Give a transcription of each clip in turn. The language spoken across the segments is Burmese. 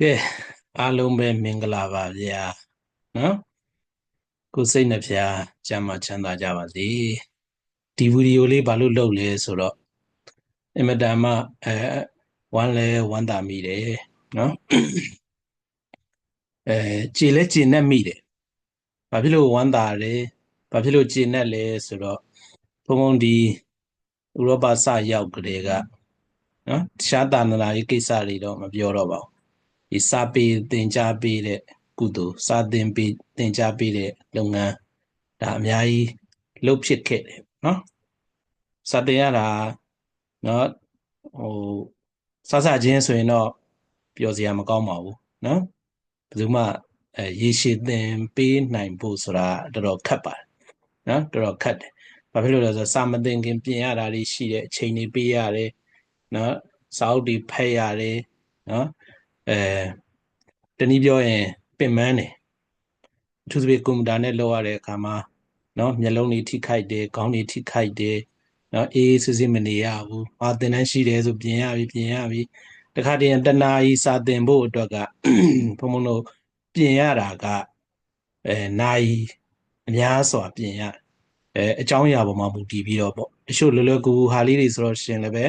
ကဲအားလုံးပဲမင်္ဂလာပါဗျာနော်ကိုယ်စိတ်နှဖျားကျမ်းမာချမ်းသာကြပါစေဒီဗီဒီယိုလေးဘာလို့လုပ်လဲဆိုတော့အင်မတန်မှအဲဝမ်းလဲဝမ်းသာမိတယ်နော်အဲကြည်လဲကြည်နဲ့မိတယ်ဘာဖြစ်လို့ဝမ်းသာလဲဘာဖြစ်လို့ကြည်နဲ့လဲဆိုတော့ဘုံဘုံဒီဥရောပစရောက်ကြတဲ့ကနော်တခြားတာနလာရေးကိစ္စတွေတော့မပြောတော့ပါဘူး ဒီစာပေသင်ကြားပေးတဲ့ကုသိုလ်စာသင်ပေးသင်ကြားပေးတဲ့လုပ်ငန်းဒါအများကြီးလှုပ်ဖြစ်ခဲ့တယ်နော်စာသင်ရတာနော်ဟိုစစချင်းဆိုရင်တော့ပြောစရာမကောင်းပါဘူးနော်ဘယ်သူမှအဲရေရှည်သင်ပေးနိုင်ဖို့ဆိုတာတော်တော်ခက်ပါတယ်နော်တော်တော်ခက်တယ်ဘာဖြစ်လို့လဲဆိုတော့စာမသင်ခင်ပြင်ရတာတွေရှိတယ်အချိန်တွေပေးရတယ်နော်စာအုပ်တွေဖတ်ရတယ်နော် အဲတနည်းပြောရင်ပင်မန်းတယ်အထူးသဖြင့်ကွန်ပျူတာနဲ့လုပ်ရတဲ့အခါမှာနော်မျက်လုံးတွေထိခိုက်တယ်ခေါင်းတွေထိခိုက်တယ်နော်အေးအေးစစ်စစ်မနေရဘူးအာသင်တန်းရှိတယ်ဆိုပြင်ရပြီပြင်ရပြီတခါတည်းတနာကြီးစာသင်ဖို့အတွက်ကဘုံဘုံတို့ပြင်ရတာကအဲနိုင်အများစွာပြင်ရအဲအကြောင်းအရာပေါ်မှာမူတည်ပြီးတော့ပေါ့တချို့လွယ်လွယ်ကူကူဟာလေးတွေဆိုတော့ရှင်လည်းပဲ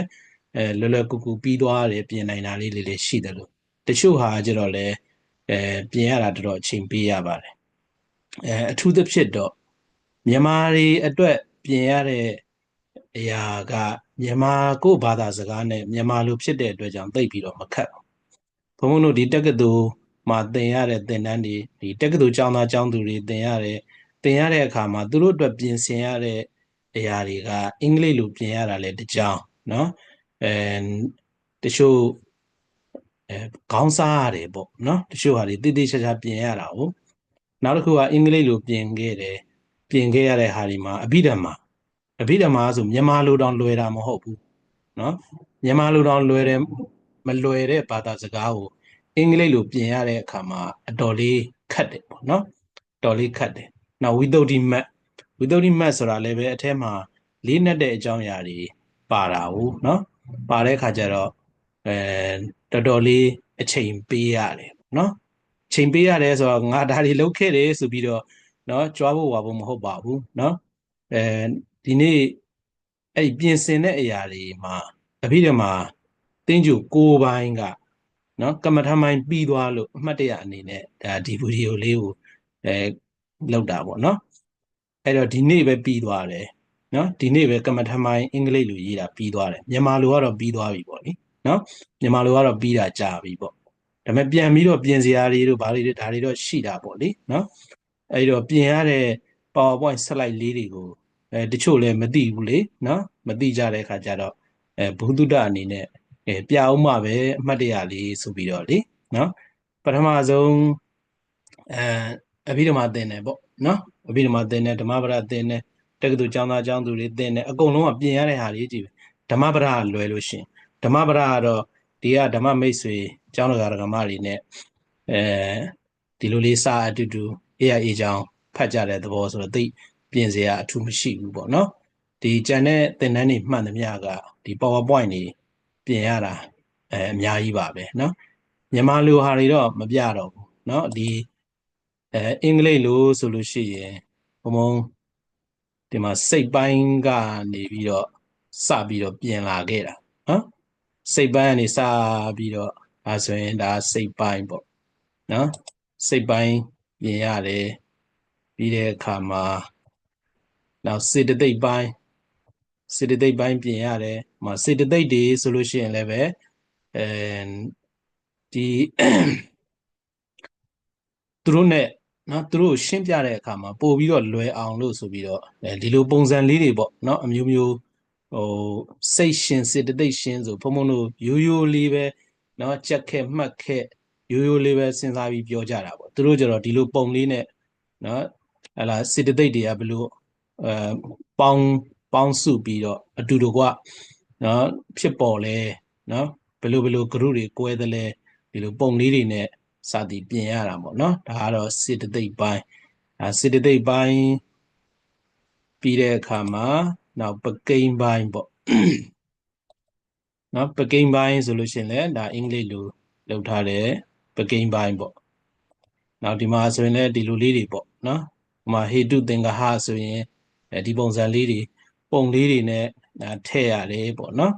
အဲလွယ်လွယ်ကူကူပြီးသွားတယ်ပြင်နိုင်တာလေးလေးလေးရှိတယ်လို့ တချို့ဟာကျတော့လေအဲပြင်ရတာတော်တော်အချိန်ပေးရပါတယ်အဲအထူးသဖြင့်တော့မြန်မာတွေအတွက်ပြင်ရတဲ့အရာကမြန်မာကိုဘာသာစကားနဲ့မြန်မာလိုဖြစ်တဲ့အတွက်ကြောင့်သိပ်ပြီးတော့မခက်ဘူးဘုံဘုံတို့ဒီတက္ကသိုလ်မှာသင်ရတဲ့သင်တန်းတွေဒီတက္ကသိုလ်ကျောင်းသားကျောင်းသူတွေသင်ရတဲ့သင်ရတဲ့အခါမှာသူတို့အတွက်ပြင်ဆင်ရတဲ့အရာတွေကအင်္ဂလိပ်လိုပြင်ရတာလည်းတကြောင်เนาะအဲတချို့ အဲခေါင်းစားရတယ်ပေါ့နော်တချို့ဟာတွေတိတိကျကျပြင်ရတာဟုတ်နောက်တစ်ခုကအင်္ဂလိပ်လိုပြင်ခဲ့တယ်ပြင်ခဲ့ရတဲ့ဟာဒီမှာအဘိဓမ္မာအဘိဓမ္မာဆိုမြန်မာလိုတောင်လွယ်တာမဟုတ်ဘူးနော်မြန်မာလိုတောင်လွယ်တယ်မလွယ်တဲ့ဘာသာစကားကိုအင်္ဂလိပ်လိုပြင်ရတဲ့အခါမှာအတော်လေးခက်တယ်ပေါ့နော်တော်လေးခက်တယ်နောက်ဝိသုဒ္ဓိမတ်ဝိသုဒ္ဓိမတ်ဆိုတာလည်းပဲအထက်မှာလေးနက်တဲ့အကြောင်းအရာတွေပါတာဟုတ်နော်ပါတဲ့အခါကျတော့အဲ တော်တော်လေးအချိန်ပေးရတယ်နော်အချိန်ပေးရတယ်ဆိုတော့ငါဒါတွေလုပ်ခဲ့တယ်ဆိုပြီးတော့နော်ကြွားဖို့ဝါဖို့မဟုတ်ပါဘူးနော်အဲဒီနေ့အဲ့ပြင်ဆင်တဲ့အရာတွေမှာအဖြစ်တယ်မှာတင်းကျူကိုပိုင်းကနော်ကမ္မထမိုင်းပြီးသွားလို့အမှတ်တရအနေနဲ့ဒါဒီဗီဒီယိုလေးကိုအဲလောက်တာပေါ့နော်အဲ့တော့ဒီနေ့ပဲပြီးသွားတယ်နော်ဒီနေ့ပဲကမ္မထမိုင်းအင်္ဂလိပ်လိုရေးတာပြီးသွားတယ်မြန်မာလိုကတော့ပြီးသွားပြီပေါ့နိ နော်မြန်မာလိုကတော့ပြီးတာကြာပြီပေါ့ဒါပေမဲ့ပြန်ပြီးတော့ပြင်စရာတွေတို့ဘာတွေဒါတွေတော့ရှိတာပေါ့လေနော်အဲ့တော့ပြင်ရတဲ့ PowerPoint slide လေးတွေကိုအဲတချို့လည်းမသိဘူးလေနော်မသိကြတဲ့အခါကျတော့အဲဘုသူတ္တအနေနဲ့အဲပြအောင်မှပဲအမှတ်တရလေးဆိုပြီးတော့လေနော်ပထမဆုံးအဲအဘိဓမ္မာသင်တယ်ပေါ့နော်အဘိဓမ္မာသင်တယ်ဓမ္မပဒသင်တယ်တက္ကသိုလ်ကျောင်းသားကျောင်းသူတွေသင်တယ်အကုန်လုံးကပြင်ရတဲ့ဟာလေးကြည့်ပဲဓမ္မပဒကလွယ်လို့ရှင် ဓမ္မပဒကတော့ဒီကဓမ္မမိတ်ဆွေကျောင်းတော်ဓမ္မတွေနဲ့အဲဒီလိုလေးစာအတူတူအေးအေးချောင်းဖတ်ကြတဲ့သဘောဆိုတော့သိပြင်စရာအထူးမရှိဘူးပေါ့နော်ဒီကြံတဲ့သင်တန်းတွေမှန်သမျှကဒီ PowerPoint တွေပြင်ရတာအဲအများကြီးပါပဲเนาะမြန်မာလိုဟာတွေတော့မပြတော့ဘူးเนาะဒီအဲအင်္ဂလိပ်လိုဆိုလို့ရှိရင်ဘုံဘုံဒီမှာစိတ်ပိုင်းကနေပြီးတော့စပြီးတော့ပြင်လာခဲ့တာနော် စိတ်ပိုင်းကနေစပြီးတော့ဒါဆိုရင်ဒါစိတ်ပိုင်းပေါ့နော်စိတ်ပိုင်းပြင်ရတယ်ပြီးတဲ့အခါမှာနောက်စေတသိက်ပိုင်းစေတသိက်ပိုင်းပြင်ရတယ်မှာစေတသိက်တွေဆိုလို့ရှိရင်လည်းပဲအဲဒီသူတို့ ਨੇ နော်သူတို့ရှင်းပြတဲ့အခါမှာပို့ပြီးတော့လွယ်အောင်လို့ဆိုပြီးတော့ဒီလိုပုံစံလေးတွေပေါ့နော်အမျိုးမျိုး ဟိုစိတ်ရှင်စေတသိက်ရှင်ဆိုဘုံဘုံတို့ရိုးရိုးလေးပဲเนาะကြက်ခဲ့မှတ်ခဲ့ရိုးရိုးလေးပဲစဉ်းစားပြီးပြောကြတာပေါ့သူတို့ကြတော့ဒီလိုပုံလေးနဲ့เนาะဟလာစေတသိက်တွေကဘလို့အဲပေါင်းပေါင်းစုပြီးတော့အတူတကွเนาะဖြစ်ပေါ်လဲเนาะဘလို့ဘလို့ group တွေကွဲသလဲဒီလိုပုံလေးတွေနဲ့စသည်ပြင်ရတာပေါ့เนาะဒါကတော့စေတသိက်ပိုင်းအဲစေတသိက်ပိုင်းပြီးတဲ့အခါမှာ နောက်ပကိန်းပိုင်းပေါ့နော်ပကိန်းပိုင်းဆိုလို့ရှိရင်လည်းဒါအင်္ဂလိပ်လိုလောက်ထားတယ်ပကိန်းပိုင်းပေါ့နောက်ဒီမှာဆိုရင်လည်းဒီလိုလေးတွေပေါ့နော်ဒီမှာဟေတုသင်္ကဟဆိုရင်အဲဒီပုံစံလေးတွေပုံလေးတွေနဲ့ထည့်ရတယ်ပေါ့နော်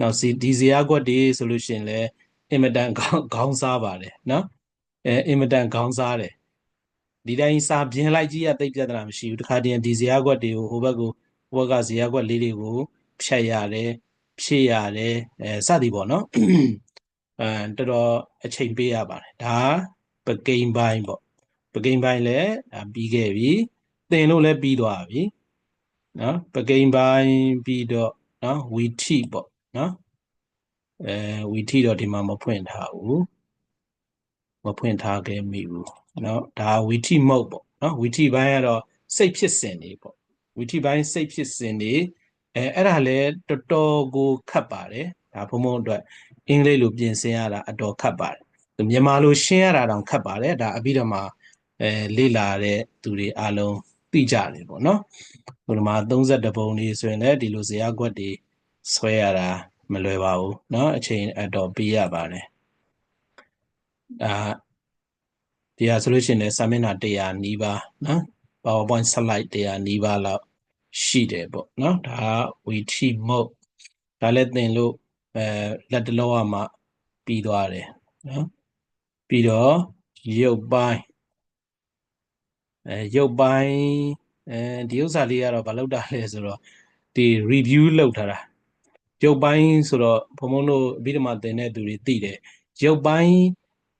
နောက်စီဒီဇီယာကွက်တွေဆိုလို့ရှိရင်လည်းအင်မတန်ခေါင်းခေါင်းစားပါတယ်နော်အဲအင်မတန်ခေါင်းစားတယ်ဒီတိုင်းစာပြင်းလိုက်ကြီးရသိပ်ပြဿနာမရှိဘူးတခါတည်းဒီဇီယာကွက်တွေကိုဟိုဘက်ကို ဟိုဘက်ကဇီယာကွက်လေးတွေကိုဖြတ်ရတယ်ဖြည့်ရတယ်အဲစသည်ပေါ့နော်အဲတော်တော်အချိန်ပေးရပါတယ်ဒါပကိန်းပိုင်းပေါ့ပကိန်းပိုင်းလည်းပြီးခဲ့ပြီသင်လို့လည်းပြီးသွားပြီနော်ပကိန်းပိုင်းပြီးတော့နော်ဝီထိပေါ့နော်အဲဝီထိတော့ဒီမှာမဖွင့်ထားဘူးမဖွင့်ထားခဲ့မိဘူးနော်ဒါဝီထိမုတ်ပေါ့နော်ဝီထိပိုင်းကတော့စိတ်ဖြစ်စဉ်တွေပေါ့ ဝီထိပိုင်းစိတ်ဖြစ်စဉ်တွေအဲအဲ့ဒါလည်းတော်တော်ကိုခတ်ပါတယ်ဒါဘုံဘုံအတွက်အင်္ဂလိပ်လိုပြင်ဆင်ရတာအတော်ခတ်ပါတယ်မြန်မာလိုရှင်းရတာတောင်ခတ်ပါတယ်ဒါအပြီးတော့မှအဲလေ့လာတဲ့သူတွေအလုံးသိကြတယ်ပေါ့နော်ဟိုမှာ32ပုံလေးဆိုရင်လည်းဒီလိုဇေယျကွက်တွေဆွဲရတာမလွယ်ပါဘူးเนาะအချိန်အတော်ပေးရပါတယ်ဒါဒီဟာဆိုလို့ရှိရင်လည်းစာမျက်နှာ100နီးပါးเนาะ PowerPoint slide 100နီးပါးလောက် ရှိတယ်ပေါ့နော်ဒါဝီထိမုတ်ဒါလည်းသင်လို့အဲလက်တလောကမှပြီးသွားတယ်နော်ပြီးတော့ရုပ်ပိုင်းအဲရုပ်ပိုင်းအဲဒီဥစ္စာလေးကတော့မလုပ်တာလဲဆိုတော့ဒီ review လုပ်ထားတာရုပ်ပိုင်းဆိုတော့ဘုံဘုံတို့အပြီးတမသင်တဲ့သူတွေသိတယ်ရုပ်ပိုင်း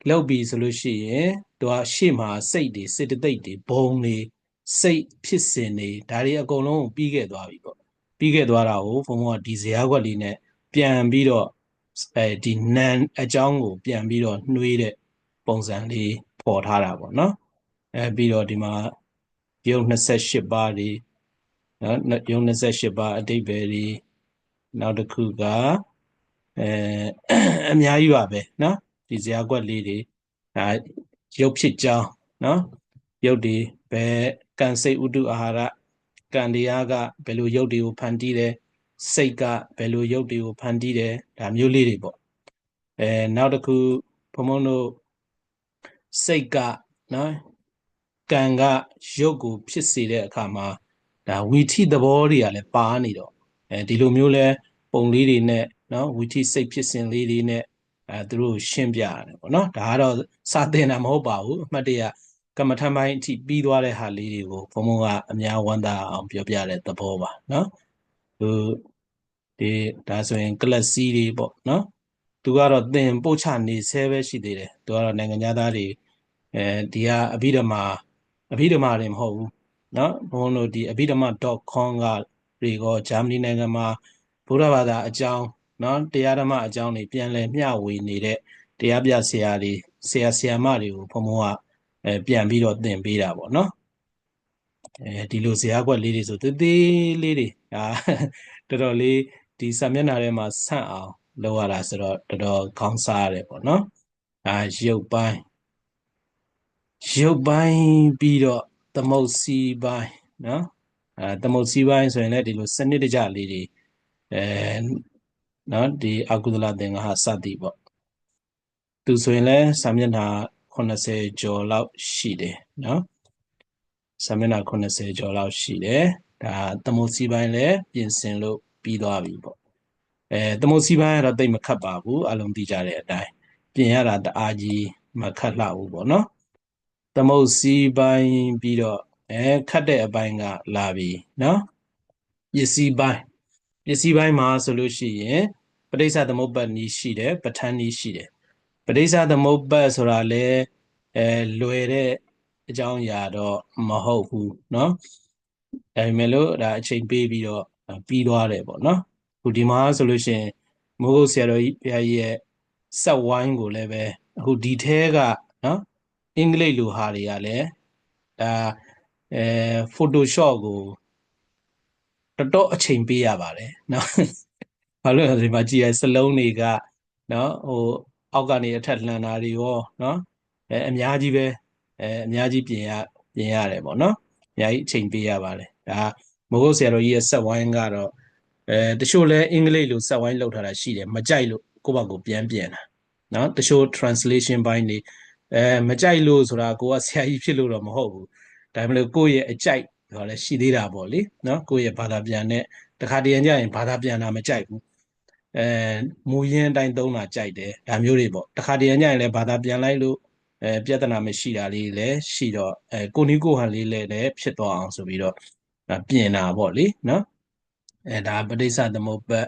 လောက်ပြီဆိုလို့ရှိရင်သူကရှေ့မှာစိတ်တွေစေတသိက်တွေဘုံတွေ စိတ်ဖြစ်စဉ်တွေဒါတွေအကုန်လုံးပြီးခဲ့သွားပြီပေါ့ပြီးခဲ့သွားတာကိုဘုံဘုံကဒီဇရာခွက်လေးနဲ့ပြန်ပြီးတော့အဲဒီနန်အကြောင်းကို ပြန်ပြီးတော့နှွေးတဲ့ပုံစံလေးပေါ်ထားတာပေါ့နော်အဲပြီးတော့ဒီမှာရုပ်28ပါးတွေနော်ရုပ်28ပါးအတိတ်ပဲတွေနောက်တစ်ခုကအဲအများကြီးပါပဲနော်ဒီဇာကွက်လေးတွေဒါရုပ်ဖြစ်ကြောင်းနော်ရုပ်တွေဘယ် ကံစိတ်ဥတုအာဟာရကံတရားကဘယ်လိုရုပ်တွေကိုဖန်တီးတယ်စိတ်ကဘယ်လိုရုပ်တွေကိုဖန်တီးတယ်ဒါမျိုးလေးတွေပေါ့အဲနောက်တစ်ခုဘုံဘုံတို့စိတ်ကနော်ကံကရုပ်ကိုဖြစ်စေတဲ့အခါမှာဒါဝီထိသဘောတွေကလည်းပါနေတော့အဲဒီလိုမျိုးလဲပုံလေးတွေနဲ့နော်ဝီထိစိတ်ဖြစ်စဉ်လေးတွေနဲ့အဲသူတို့ရှင်းပြရတယ်ပေါ့နော်ဒါကတော့စာသင်တာမဟုတ်ပါဘူးအမှတ်တရ ကမ္မထမ်းပိုင်းအထိပြီးသွားတဲ့ဟာလေးတွေကိုဘုံဘုံကအများဝမ်းသာအောင်ပြောပြတဲ့သဘောပါနော်ဟိုဒီဒါဆိုရင်ကလပ်စီးတွေပေါ့နော်သူကတော့သင်ပို့ချနေဆဲပဲရှိသေးတယ်သူကတော့နိုင်ငံသားတွေအဲဒီကအဘိဓမ္မာအဘိဓမ္မာတွေမဟုတ်ဘူးเนาะဘုန်းတို့ဒီအဘိဓမ္မာ .com ကတွေကိုဂျာမနီနိုင်ငံမှာဘုရားဘာသာအကြောင်းเนาะတရားဓမ္မအကြောင်းတွေပြန်လည်မျှဝေနေတဲ့တရားပြဆရာတွေဆရာဆရာမတွေကိုဘုံဘုံက အဲပြန်ပြီးတော့သင်ပေးတာပေါ့နော်အဲဒီလိုဇာကွက်လေးတွေဆိုသေးသေးလေးတွေအာတော်တော်လေးဒီစာမျက်နှာထဲမှာဆန့်အောင်လုပ်ရတာဆိုတော့တော်တော်ခေါင်းစားရတယ်ပေါ့နော်အာရုပ်ပိုင်းရုပ်ပိုင်းပြီးတော့သမုတ်စီပိုင်းနော်အဲသမုတ်စီပိုင်းဆိုရင်လည်းဒီလိုစနစ်တကျလေးတွေအဲနော်ဒီအကုသလသင်္ဃာစသည်ပေါ့သူဆိုရင်လည်းစာမျက်နှာ 80ကျော်လောက်ရှိတယ်နော်စာမျက်နှာ80ကျော်လောက်ရှိတယ်ဒါသမုတ်စီပိုင်းလည်းပြင်ဆင်လို့ပြီးသွားပြီပေါ့အဲသမုတ်စီပိုင်းကတော့တိတ်မခတ်ပါဘူးအလုံးသိကြတဲ့အတိုင်းပြင်ရတာတအားကြီးမခတ်လှဘူးပေါ့နော်သမုတ်စီးပိုင်းပြီးတော့အဲခတ်တဲ့အပိုင်းကလာပြီနော်ပစ္စည်းပိုင်းပစ္စည်းပိုင်းမှာဆိုလို့ရှိရင်ပဋိစ္စသမုပ္ပတ်နီးရှိတယ်ပဋ္ဌာန်းနီးရှိတယ် ပဋိစ္စသမုပ္ပတ်ဆိုတာလေအဲလွယ်တဲ့အကြောင်းအရာတော့မဟုတ်ဘူးเนาะဒါပေမဲ့လို့ဒါအချိန်ပေးပြီးတော့ပြီးသွားတယ်ပေါ့เนาะခုဒီမှာဆိုလို့ရှိရင်မိုးကုတ်ဆရာတော်ကြီးဘုရားကြီးရဲ့ဆက်ဝိုင်းကိုလည်းပဲအခုဒီထဲကเนาะအင်္ဂလိပ်လိုဟာတွေကလည်းဒါအဲ Photoshop ကိုတော်တော်အချိန်ပေးရပါတယ်เนาะဘာလို့လဲဆိုဒီမှာကြည့်ရစလုံးတွေကเนาะဟို အောက်ကနေအထက်လှန်တာတွေရောနော်အဲအများကြီးပဲအဲအများကြီးပြင်ရပြင်ရတယ်ပေါ့နော်အများကြီးအချိန်ပေးရပါတယ်ဒါမဟုတ်ဆရာတော်ကြီးရဲ့ဆက်ဝိုင်းကတော့အဲတချို့လဲအင်္ဂလိပ်လိုဆက်ဝိုင်းလောက်ထားတာရှိတယ်မကြိုက်လို့ကိုယ့်ဘာကိုပြန်ပြန်တာနော်တချို့ translation ဘိုင်းနေအဲမကြိုက်လို့ဆိုတာကိုကဆရာကြီးဖြစ်လို့တော့မဟုတ်ဘူးဒါမှမဟုတ်ကိုယ့်ရဲ့အကြိုက်တော့လည်းရှိသေးတာပေါ့လေနော်ကိုယ့်ရဲ့ဘာသာပြန်တဲ့တခါတရံကြရင်ဘာသာပြန်တာမကြိုက်ဘူး အဲမူရင်းအတိုင်းသုံးတာကြိုက်တယ်ဒါမျိုးတွေပေါ့တခါတည်းကြရင်လည်းဘာသာပြန်လိုက်လို့အဲပြဿနာမရှိတာလေးလည်းရှိတော့အဲကိုနီကိုဟန်လေးလည်းလည်းဖြစ်သွားအောင်ဆိုပြီးတော့ပြင်တာပေါ့လေနော်အဲဒါပဋိစ္စသမုပ္ပတ်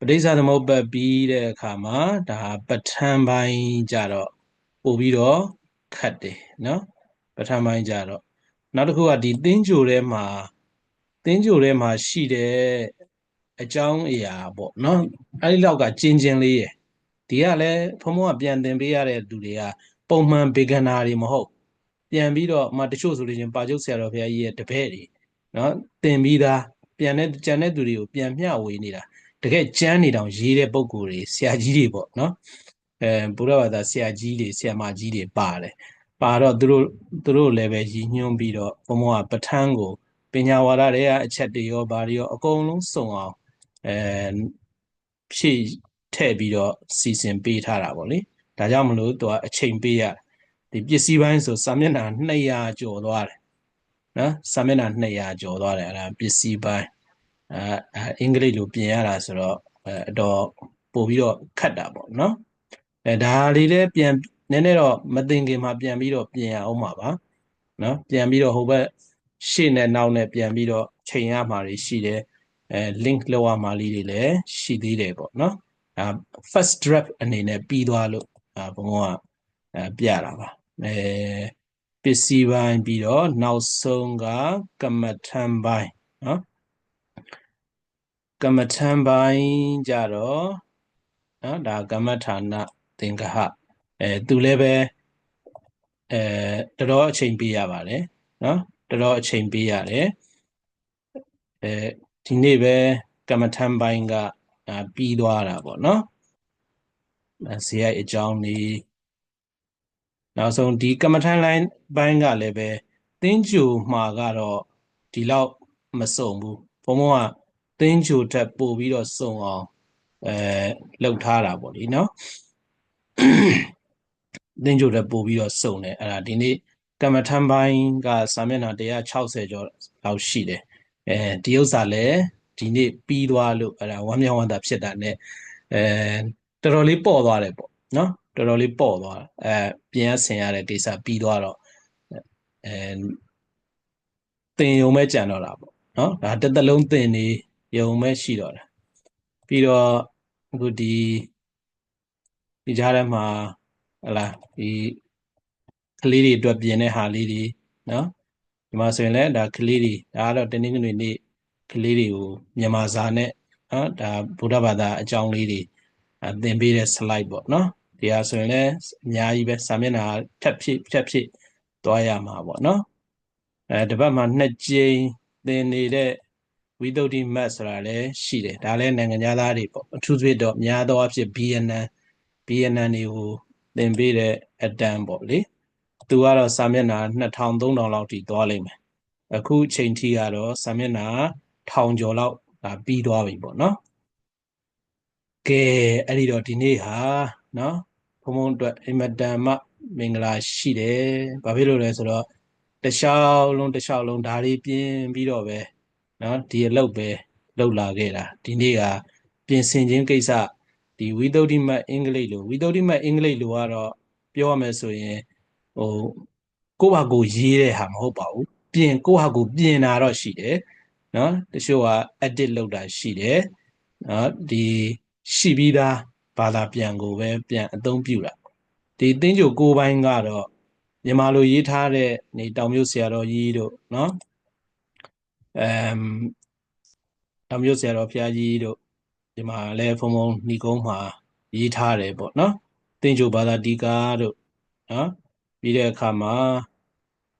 ပဋိစ္စသမုပ္ပတ်ပြီးတဲ့အခါမှာဒါပဋ္ဌာန်းပိုင်းကြတော့ပို့ပြီးတော့ခတ်တယ်နော်ပဋ္ဌာန်းပိုင်းကြတော့နောက်တစ်ခုကဒီသင်္ကြိုထဲမှာသင်္ကြိုထဲမှာရှိတဲ့ အကြောင်းအရာပေါ့နော်အဲ့ဒီလောက်ကကျင်းချင်းလေးရယ်ဒီကလည်းဘုံဘုံကပြန်သင်ပေးရတဲ့သူတွေကပုံမှန်ဘေဂနာတွေမဟုတ်ပြန်ပြီးတော့မှတချို့ဆိုလို့ချင်းပါကျုပ်ဆရာတော်ဘုရားကြီးရဲ့တပည့်တွေနော်သင်ပြီးသားပြန်တဲ့ကြံတဲ့သူတွေကိုပြန်မျှဝေနေတာတကယ်ကျမ်းနေတောင်ရေးတဲ့ပုံကိုယ်တွေဆရာကြီးတွေပေါ့နော်အဲဘုရားဘာသာဆရာကြီးတွေဆရာမကြီးတွေပါတယ်ပါတော့သူတို့သူတို့လည်းပဲရည်ညွှန်းပြီးတော့ဘုံဘုံကပဋ္ဌာန်းကိုပညာဝါဒတွေကအချက်တွေရောဘာတွေရောအကုန်လုံးစုံအောင် အဲဖြည့်ထည့်ပြီးတော့စီစဉ်ပေးထားတာပေါ့လေဒါကြောင့်မလို့သူကအချိန်ပေးရဒီပစ္စည်းပိုင်းဆိုစာမျက်နှာ200ကျော်သွားတယ်နော်စာမျက်နှာ200ကျော်သွားတယ်အဲ့ဒါပစ္စည်းပိုင်းအဲအင်္ဂလိပ်လိုပြင်ရတာဆိုတော့အဲအတော်ပို့ပြီးတော့ခတ်တာပေါ့နော်အဲဒါလေးလည်းပြန်နည်းနည်းတော့မသိင်ခင်မှာပြန်ပြီးတော့ပြင်ရအောင်ပါပါနော်ပြန်ပြီးတော့ဟိုဘက်ရှေ့နဲ့နောက်နဲ့ပြန်ပြီးတော့ချိန်ရမှာတွေရှိတယ် အဲ link လောက်ရမှာလေးတွေလည်းရှိသေးတယ်ပေါ့နော်အဲ first draft အနေနဲ့ပြီးသွားလို့အဲဘုံကအဲပြတာပါအဲပစ္စည်းပိုင်းပြီးတော့နောက်ဆုံးကကမ္မထံပိုင်းနော်ကမ္မထံပိုင်းကြတော့နော်ဒါကမ္မဌာနသင်္ကဟအဲသူလည်းပဲအဲတော်တော်အချိန်ပေးရပါတယ်နော်တော်တော်အချိန်ပေးရတယ်အဲ ဒီနေ့ပဲကမ္မထံပိုင်းကပြီးသွားတာပေါ့နော်ဇေယျအကြောင်းလေးနောက်ဆုံးဒီကမ္မထံလိုင်းပိုင်းကလည်းပဲသင်္ကြိုမှာကတော့ဒီလောက်မစုံဘူးဘုံဘုံကသင်္ကြိုထက်ပို့ပြီးတော့စုံအောင်အဲလှုပ်ထားတာပေါ့ဒီနော်သင်္ကြိုထက်ပို့ပြီးတော့စုံတယ်အဲ့ဒါဒီနေ့ကမ္မထံပိုင်းကစာမျက်နှာ160ကျော်လောက်ရှိတယ် အဲဒီဥစ္စာလည်းဒီနေ့ပြီးသွားလို့အဲ့ဒါဝမ်းမြောက်ဝမ်းသာဖြစ်တာ ਨੇ အဲတော်တော်လေးပေါ့သွားတယ်ပေါ့နော်တော်တော်လေးပေါ့သွားအဲပြင်ရဆင်ရတဲ့ကိစ္စပြီးသွားတော့အဲတင်ယုံမဲ့ကြံတော့တာပေါ့နော်ဒါတစ်သက်လုံးတင်နေယုံမဲ့ရှိတော့တာပြီးတော့အခုဒီဒီကြားထဲမှာဟလာဒီကလေးတွေအတွက်ပြင်တဲ့ဟာလေးတွေနော် ဒီမှာဆိုရင်လည်းဒါကလေးတွေဒါကတော့တင်းတင်းငွေနေ့ကလေးတွေကိုမြန်မာစာနဲ့နော်ဒါဗုဒ္ဓဘာသာအကြောင်းလေးတွေသင်ပေးတဲ့ slide ပေါ့နော်ဒီဟာဆိုရင်လည်းအများကြီးပဲစာမျက်နှာထပ်ဖြစ်ဖြတ်ဖြစ်သွားရမှာပေါ့နော်အဲတပတ်မှာနှစ်ကြိမ်သင်နေတဲ့ဝိသုဒ္ဓိမတ်ဆိုတာလည်းရှိတယ်ဒါလည်းနိုင်ငံသားတွေပေါ့အထူးသဖြင့်တော့များသောအားဖြင့် BNN BNN တွေကိုသင်ပေးတဲ့အတန်းပေါ့လေ သူကတော့စာမျက်နှာ2000 3000လောက်ထိသွားလိမ့်မယ်အခုချိန်ထိကတော့စာမျက်နှာ1000ကျော်လောက်ဒါပြီးသွားပြီပေါ့နော်ကဲအဲ့ဒီတော့ဒီနေ့ဟာနော်ဘုံဘုံအတွက်အင်မတန်မှမင်္ဂလာရှိတယ်ဘာဖြစ်လို့လဲဆိုတော့တခြားလုံးတခြားလုံးဓာရီပြင်းပြီးတော့ပဲနော်ဒီအလုပ်ပဲလုပ်လာခဲ့တာဒီနေ့ကပြင်ဆင်ခြင်းကိစ္စဒီဝိသုဒ္ဓိမတ်အင်္ဂလိပ်လိုဝိသုဒ္ဓိမတ်အင်္ဂလိပ်လိုကတော့ပြောရမယ်ဆိုရင် ဟိုကိုယ့်ဘာကိုရေးတဲ့ဟာမဟုတ်ပါဘူးပြင်ကိုယ့်ဟာကိုပြင်တာတော့ရှိတယ်နော်တချို့က edit လုပ်တာရှိတယ်နော်ဒီရှိပြီးသားဘာသာပြန်ကိုပဲပြန်အသုံးပြုတာဒီသင်္ကြိုကိုပိုင်းကတော့မြန်မာလိုရေးထားတဲ့နေတောင်မြို့ဆရာတော်ကြီးတို့နော်အမ်တောင်မြို့ဆရာတော်ဘုရားကြီးတို့ဒီမှာလဲဖုံဖုံဏီကုန်းမှာရေးထားတယ်ပေါ့နော်သင်္ကြိုဘာသာဒီကာတို့နော် ပြီးတဲ့အခါမှာ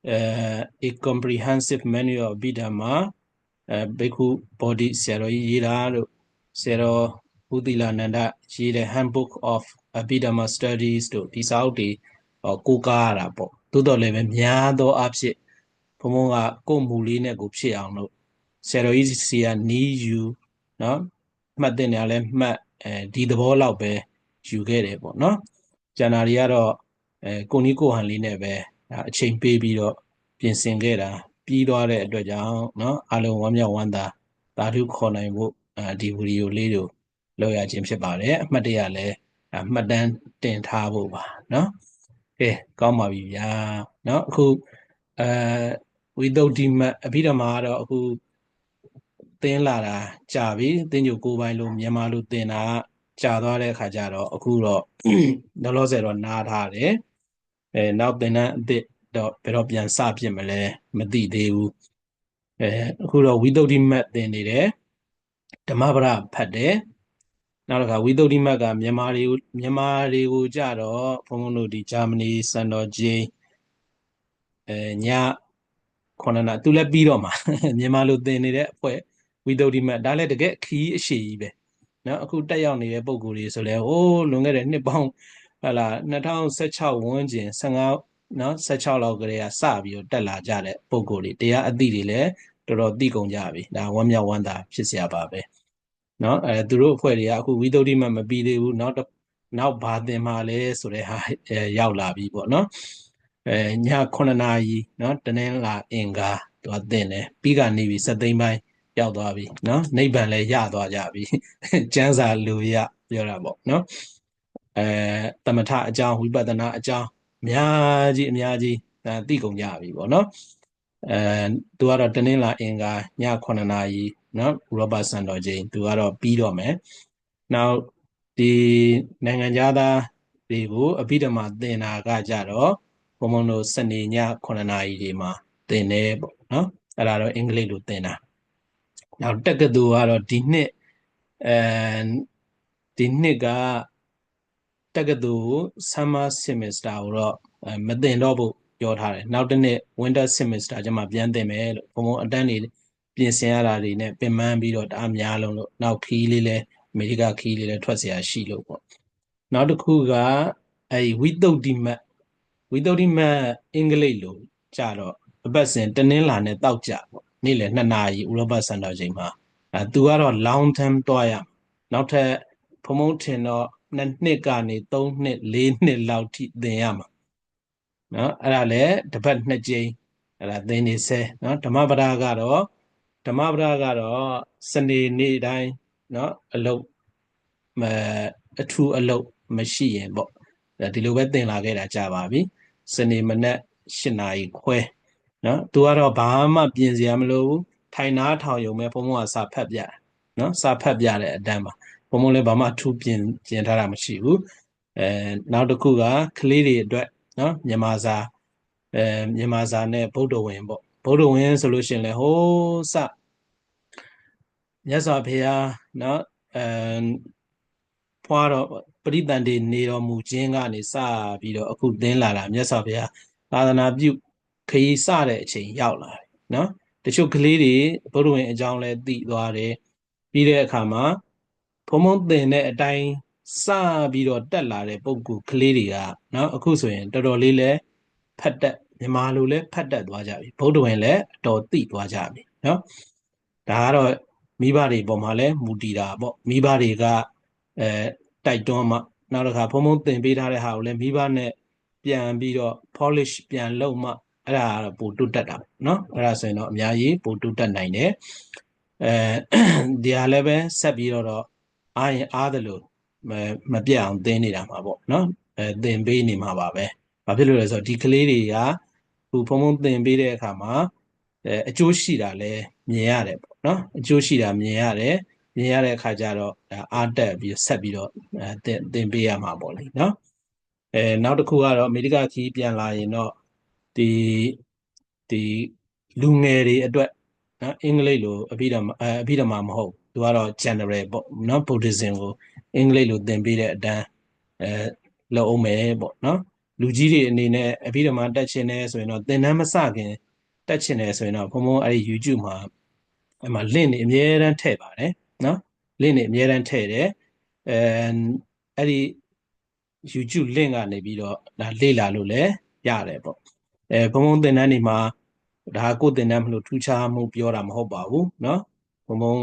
အဲ a comprehensive manual of Bidhamma အဲဘိက္ခု body ဆရာတော်ကြီးရေးတာတို့ဆရာတော်ဘုသီလာနန္ဒရေးတဲ့ handbook of Abhidhamma studies တို့ဒီစာအုပ်တွေကိုကားရတာပေါ့သို့တော်လည်းပဲများသောအားဖြင့်ဘုံဘုံကကိုယ်မူလေးနဲ့ကိုဖြစ်အောင်လို့ဆရာတော်ကြီးစီကနီးယူเนาะမှတ်တဲ့နေရာလဲမှတ်အဲဒီသဘောလောက်ပဲ ယူခဲ့တယ်ပေါ့နော်ကျန်တာတွေကတော့ အဲကိုနီးကိုဟန်လေးနဲ့ပဲအချိန်ပေးပြီးတော့ပြင်ဆင်ခဲ့တာပြီးသွားတဲ့အတွက်ကြောင့်เนาะအလုံးဝမ်းမြောက်ဝမ်းသာသာဓုခေါ်နိုင်ဖို့အဲဒီဗီဒီယိုလေးတို့လောက်ရခြင်းဖြစ်ပါတယ်အမှတ်တရလည်းမှတ်တမ်းတင်ထားဖို့ပါเนาะကဲကောင်းပါပြီဗျာเนาะအခုအဲဝိသုဒ္ဓိမတ်အဘိဓမ္မာကတော့အခုသင်လာတာကြာပြီသင်ညိုကိုပိုင်းလို့မြန်မာလိုသင်တာကြာသွားတဲ့အခါကျတော့အခုတော့လောလောဆယ်တော့နားထားတယ် အဲနောက်သင်တန်းအသစ်တော့ဘယ်တော့ပြန်စပြစ်မလဲမသိသေးဘူးအဲအခုတော့ဝိသုဒ္ဓိမတ်သင်နေတယ်ဓမ္မပဒဖတ်တယ်နောက်တစ်ခါဝိသုဒ္ဓိမတ်ကမြန်မာတွေကိုမြန်မာတွေကိုကြတော့ဘုန်းဘုန်းတို့ဒီဂျာမနီစံတော်ဂျိန်းအဲညခုနနာသူလည်းပြီးတော့မှာမြန်မာလိုသင်နေတဲ့အဖွဲ့ဝိသုဒ္ဓိမတ်ဒါလည်းတကယ်ခီးအရှိကြီးပဲနော်အခုတက်ရောက်နေတဲ့ပုံကိုယ်တွေဆိုလဲဟိုးလွန်ခဲ့တဲ့နှစ်ပေါင်း ဟလာ2016ဝန်းကျင်15နော်16လောက်ကလေးကစပြီးတော့တက်လာကြတဲ့ပုံကိုယ်တွေတရားအသည့်တွေလည်းတော်တော်သိကုန်ကြပြီဒါဝမ်းမြောက်ဝမ်းသာဖြစ်စရာပါပဲနော်အဲသူတို့အဖွဲ့တွေကအခုဝိသုဒ္ဓိမတ်မပြီးသေးဘူးနောက်နောက်ဘာသင်မှလဲဆိုတဲ့ဟာရောက်လာပြီပေါ့နော်အဲည9နာရီနော်တနင်္လာအင်္ဂါသူကသင်တယ်ပြီးကနေပြီစက်သိမ်းပိုင်းရောက်သွားပြီနော်နိဗ္ဗာန်လည်းရသွားကြပြီကျမ်းစာလူရပြောတာပေါ့နော် အဲတမထအကြောင်းဝိပဿနာအကြောင်းအများကြီးအများကြီးဒါသိကုန်ကြပြီပေါ့နော်အဲသူကတော့တနင်္လာအင်္ဂါည9နာရီနော်ဥရောပစံတော်ချိန်သူကတော့ပြီးတော့မယ်နောက်ဒီနိုင်ငံသားတွေကိုအဘိဓမ္မာသင်တာကကြတော့ဘုံဘုံတို့စနေည9နာရီဒီမှာသင်တယ်ပေါ့နော်အဲ့ဒါတော့အင်္ဂလိပ်လိုသင်တာနောက်တက္ကသိုလ်ကတော့ဒီနှစ်အဲဒီနှစ်က တက္ကသိုလ် summer semester ကိုတော့မသင်တော့ဖို့ပြောထားတယ်နောက်တစ်နှစ် winter semester ကျမှပြန်သင်မယ်လို့ဘုံဘုံအတန်းတွေပြင်ဆင်ရတာတွေနဲ့ပင်ပန်းပြီးတော့တအားများလုံးလို့နောက်ခီးလေးလဲအမေရိကခီးလေးလဲထွက်เสียရှိလို့ပေါ့နောက်တစ်ခုကအဲဝိသုဒ္ဓိမတ်ဝိသုဒ္ဓိမတ်အင်္ဂလိပ်လိုကြတော့အပတ်စဉ်တနင်္လာနဲ့တောက်ကြပေါ့နေ့လယ်2နာရီဥရောပစံတော်ချိန်မှာအဲသူကတော့ long term တွားရနောက်ထပ်ဖုံဖုံထင်တော့ နှစ်နှစ်ကနေ3နှစ်4နှစ်လောက်ထိသင်ရမှာနော်အဲ့ဒါလည်းတစ်ပတ်နှစ်ကြိမ်အဲ့ဒါသင်နေဆဲနော်ဓမ္မပဒကတော့ဓမ္မပဒကတော့စနေနေ့တိုင်းနော်အလုတ်မအထူးအလုတ်မရှိရင်ပေါ့ဒီလိုပဲသင်လာခဲ့တာကြာပါပြီစနေမနက်၈နာရီခွဲနော်သူကတော့ဘာမှပြင်စရာမလိုဘူးထိုင်နာထောင်ယုံမဲ့ဘုံဘုံကစာဖတ်ပြနော်စာဖတ်ပြတဲ့အတန်းပါ ဘုံဘုံလည်းဘာမှထူးပြင်ပြင်ထားတာမရှိဘူးအဲနောက်တစ်ခုကကလေးတွေအတွက်နော်မြန်မာစာအဲမြန်မာစာနဲ့ဗုဒ္ဓဝင်ပေါ့ဗုဒ္ဓဝင်ဆိုလို့ရှိရင်လည်းဟိုးစမြတ်စွာဘုရားနော်အဲဖွာတော့ပရိသန္တိနေတော်မူခြင်းကနေစပြီးတော့အခုသင်လာတာမြတ်စွာဘုရားသာသနာပြုခရီးစတဲ့အချိန်ရောက်လာတယ်နော်တချို့ကလေးတွေဘုရဝင်အကြောင်းလဲသိသွားတယ်ပြီးတဲ့အခါမှာ ဘုံဘုံသင်တဲ့အတိုင်းစပြီးတော့တက်လာတဲ့ပုံကူကလေးတွေကနော်အခုဆိုရင်တော်တော်လေးလဲဖတ်တက်မြန်မာလိုလဲဖတ်တက်သွားကြပြီဘုဒ္ဓဝင်လည်းအတော်သိသွားကြပြီနော်ဒါကတော့မိဘတွေပေါ်မှာလဲမူတည်တာပေါ့မိဘတွေကအဲတိုက်တွန်းမှနောက်တစ်ခါဘုံဘုံသင်ပေးထားတဲ့ဟာကိုလည်းမိဘနဲ့ပြန်ပြီးတော့ polish ပြန်လုပ်မှအဲ့ဒါကတော့ပိုတိုးတက်တာပေါ့နော်အဲ့ဒါဆိုရင်တော့အများကြီးပိုတိုးတက်နိုင်တယ်အဲဒီဟာလည်းပဲဆက်ပြီးတော့ အားရင်အားတယ်လို့မပြတ်အောင်သင်နေတာမှာပေါ့နော်အဲသင်ပေးနေမှာပါပဲဘာဖြစ်လို့လဲဆိုတော့ဒီကလေးတွေကခုဖုံဖုံသင်ပေးတဲ့အခါမှာအဲအကျိုးရှိတာလဲမြင်ရတယ်ပေါ့နော်အကျိုးရှိတာမြင်ရတယ်မြင်ရတဲ့အခါကျတော့အားတက်ပြီးဆက်ပြီးတော့အဲသင်သင်ပေးရမှာပေါ့လေနော်အဲနောက်တစ်ခုကတော့အမေရိကခီးပြန်လာရင်တော့ဒီဒီလူငယ်တွေအတွက်နော်အင်္ဂလိပ်လိုအဘိဓမ္မာအဘိဓမ္မာမဟုတ် သူကတော့ general ပေါ့နော် Buddhism ကိုအင်္ဂလိပ်လိုသင်ပေးတဲ့အတန်းအဲလောက်အောင်မယ်ပေါ့နော်လူကြီးတွေအနေနဲ့အဘိဓမ္မာတက်ချင်တယ်ဆိုရင်တော့သင်တန်းမစခင်တက်ချင်တယ်ဆိုရင်တော့ဘုံဘုံအဲ့ဒီ YouTube မှာအဲ့မှာ link တွေအများအားထည့်ပါတယ်နော် link တွေအများအားထည့်တယ်အဲအဲ့ဒီ YouTube link ကနေပြီးတော့ဒါလေ့လာလို့လည်းရတယ်ပေါ့အဲဘုံဘုံသင်တန်းတွေမှာဒါကိုသင်တန်းမလို့ထူးခြားမှုပြောတာမဟုတ်ပါဘူးเนาะဘုံဘုံ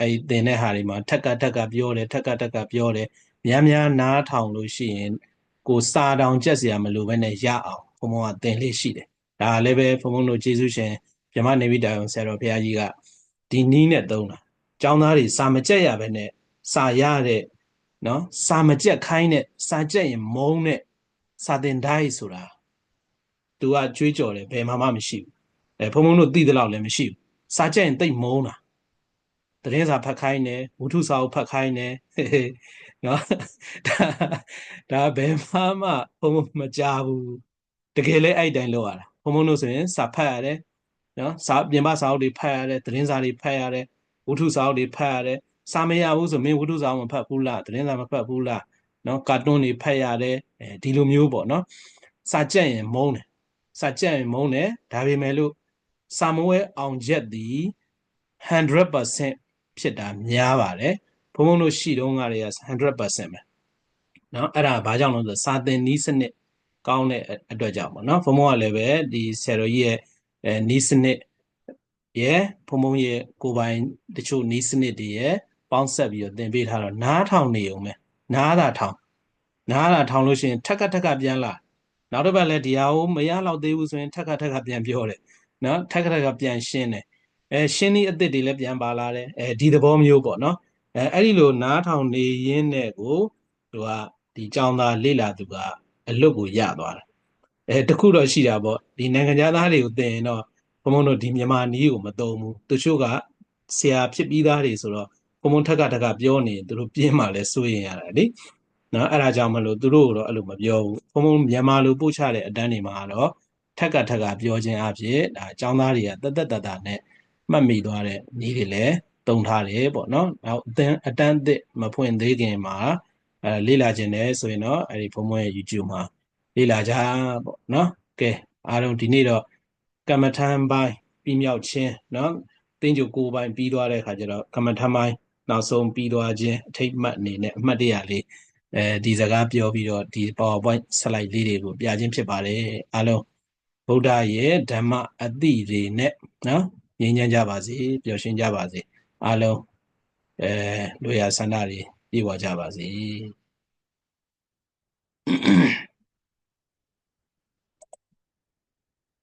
အဲသင်တဲ့ဟာတွေမှာထက်ကထက်ကပြောတယ်ထက်ကထက်ကပြောတယ် များများနားထောင်လို့ရှိရင်ကိုစာတောင်ကြက်เสียမလို့ပဲနဲ့ရအောင်ဘုံဘုံကသင်လေးရှိတယ်ဒါလည်းပဲဘုံဘုံတို့ကျေးဇူးရှင်ဗြဟ္မနေဝိတာယုံဆရာတော်ဘုရားကြီးကဒီနီးနဲ့သုံးတာကျောင်းသားတွေစာမကြက်ရပဲနဲ့စာရတဲ့နော်စာမကြက်ခိုင်းတဲ့စာကြက်ရင်မုန်းတဲ့စာတင်တိုင်းဆိုတာ तू ကကြွေးကြော်တယ်ဘယ်မှမှမရှိဘူးအဲဘုံဘုံတို့သိသလောက်လည်းမရှိဘူးစာကြက်ရင်တိတ်မုန်းတာ သတင်းစာဖတ်ခိုင်းတယ်ဝုထုစာအုပ်ဖတ်ခိုင်းတယ်နော်ဒါဒါဘယ်မှမှဘုံဘုံမကြဘူးတကယ်လဲအဲ့တိုင်းလုပ်ရတာဘုံဘုံတို့ဆိုရင်စာဖတ်ရတယ်နော်စာပြင်ပစာအုပ်တွေဖတ်ရတယ်သတင်းစာတွေဖတ်ရတယ်ဝုထုစာအုပ်တွေဖတ်ရတယ်စာမရဘူးဆိုမင်းဝုထုစာအုပ်မဖတ်ဘူးလားသတင်းစာမဖတ်ဘူးလားနော်ကာတွန်းတွေဖတ်ရတယ်အဲဒီလိုမျိုးပေါ့နော်စာကြက်ရင်မုန်းတယ်စာကြက်ရင်မုန်းတယ်ဒါပေမဲ့လို့စာမဝဲအောင်ချက်သည်100% ဖြစ်တာများပါတယ်ဘုံဘုံတို့ရှိတုန်းကတွေက100%ပဲเนาะအဲ့ဒါဘာကြောင့်လဲဆိုစာသင်နီးစနစ်ကောင်းတဲ့အတွက်ကြောင့်ပေါ့เนาะဘုံဘုံကလည်းပဲဒီဆယ်တော်ကြီးရဲ့အဲနီးစနစ်ရဲ့ဘုံဘုံရဲ့ကိုပိုင်တချို့နီးစနစ်တွေရဲ့ပေါင်းဆက်ပြီးတော့သင်ပေးထားတော့နားထောင်နေုံပဲနားတာထောင်နားတာထောင်လို့ရှိရင်ထက်ကထက်ကပြန်လာနောက်တစ်ပတ်လည်းဒီဟာကိုမရတော့သေးဘူးဆိုရင်ထက်ကထက်ကပြန်ပြောတယ်နော်ထက်ကထက်ကပြန်ရှင်းတယ် အဲရှင်းသည့်အစ်စ်တွေလည်းပြန်ပါလာတယ်အဲဒီသဘောမျိုးပေါ့နော်အဲအဲ့ဒီလိုနားထောင်နေရင်းနဲ့ကိုသူကဒီចောင်းသားလေ့လာသူကအလွတ်ကိုရသွားတယ်အဲတခုတော့ရှိတာပေါ့ဒီနိုင်ငံသားတွေကိုသင်ရင်တော့ဘုံဘုံတို့ဒီမြန်မာနီးကိုမသုံးဘူးသူချို့ကဆရာဖြစ်ပြီးသားတွေဆိုတော့ဘုံဘုံထက်ကထက်ကပြောနေသူတို့ပြင်းမှလည်းစိုးရင်ရတယ်လေနော်အဲ့ဒါကြောင့်မလို့သူတို့ကတော့အဲ့လိုမပြောဘူးဘုံဘုံမြန်မာလိုပို့ချတဲ့အတန်းတွေမှာတော့ထက်ကထက်ကပြောခြင်းအဖြစ်ဒါအကြောင်းသားတွေကတက်တက်တတနဲ့ မှတ်မိသွားတဲ့နည်းတွေလည်းတုံထားတယ်ပေါ့နော်နောက်အတန်းအတန်းအသစ်မဖွင့်သေးခင်မှာအဲလေ့လာခြင်းတယ်ဆိုရင်တော့အဲ့ဒီဘုံဘုံရဲ့ YouTube မှာလေ့လာကြပေါ့နော်ကဲအားလုံးဒီနေ့တော့ကမ္မထံပိုင်းပြီးမြောက်ခြင်းနော်တင်းကြိုကိုပိုင်းပြီးသွားတဲ့အခါကျတော့ကမ္မထံပိုင်းနောက်ဆုံးပြီးသွားခြင်းအထိတ်မှတ်အနေနဲ့အမှတ်တရလေးအဲဒီစကားပြောပြီးတော့ဒီ PowerPoint slide လေးတွေကိုပြခြင်းဖြစ်ပါတယ်အားလုံးဗုဒ္ဓရဲ့ဓမ္မအတိတွေနဲ့နော် ငြိမ်းချမ်းကြပါစေပျော်ရွှင်ကြပါစေအားလုံးအဲလူရဆန္ဒတွေပြေဝကြပါစေ